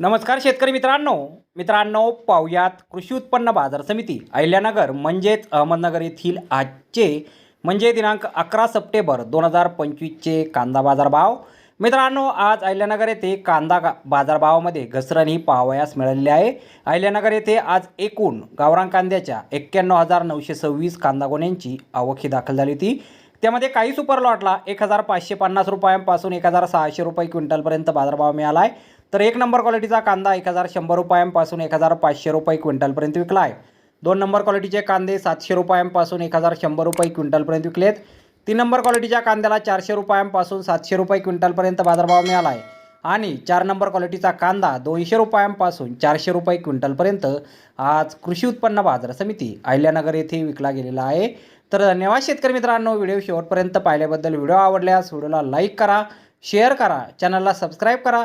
नमस्कार शेतकरी मित्रांनो. मित्रांनो पाहुयात कृषी उत्पन्न बाजार समिती अहिल्यानगर म्हणजेच अहमदनगर येथील आजचे म्हणजे दिनांक अकरा सप्टेंबर दोन हजार पंचवीसचे कांदा बाजारभाव. मित्रांनो आज अहिल्यानगर येथे कांदा गा बाजारभावामध्ये घसरण ही पाहावयास मिळालेली आहे. अहिल्यानगर येथे आज एकूण गावरान कांद्याच्या एक्क्याण्णव हजार नऊशे सव्वीस कांदा गोण्यांची आवक ही दाखल झाली होती. त्यामध्ये काही सुपर लॉटला एक हजार पाचशे पन्नास रुपयांपासून एक हजार सहाशे रुपये क्विंटलपर्यंत बाजारभाव मिळाला आहे. तर एक नंबर क्वालिटीचा कांदा एक हजार शंभर रुपयांपासून एक हजार पाचशे रुपये क्विंटलपर्यंत विकला आहे. दोन नंबर क्वालिटीचे कांदे सातशे रुपयांपासून एक हजार शंभर रुपये क्विंटलपर्यंत विकलेत. तीन नंबर क्वालिटीच्या कांद्याला चारशे रुपयांपासून सातशे रुपये क्विंटलपर्यंत बाजारभाव मिळाला आहे. आणि चार नंबर क्वालिटीचा कांदा दोनशे रुपयांपासून चारशे रुपये क्विंटलपर्यंत आज कृषी उत्पन्न बाजार समिती अहिल्यानगर येथे विकला गेलेला आहे. तर धन्यवाद शेतकरी मित्रांनो व्हिडिओ शेवटपर्यंत पाहिल्याबद्दल. व्हिडिओ आवडल्यास व्हिडिओला लाईक करा शेअर करा चॅनलला सबस्क्राईब करा.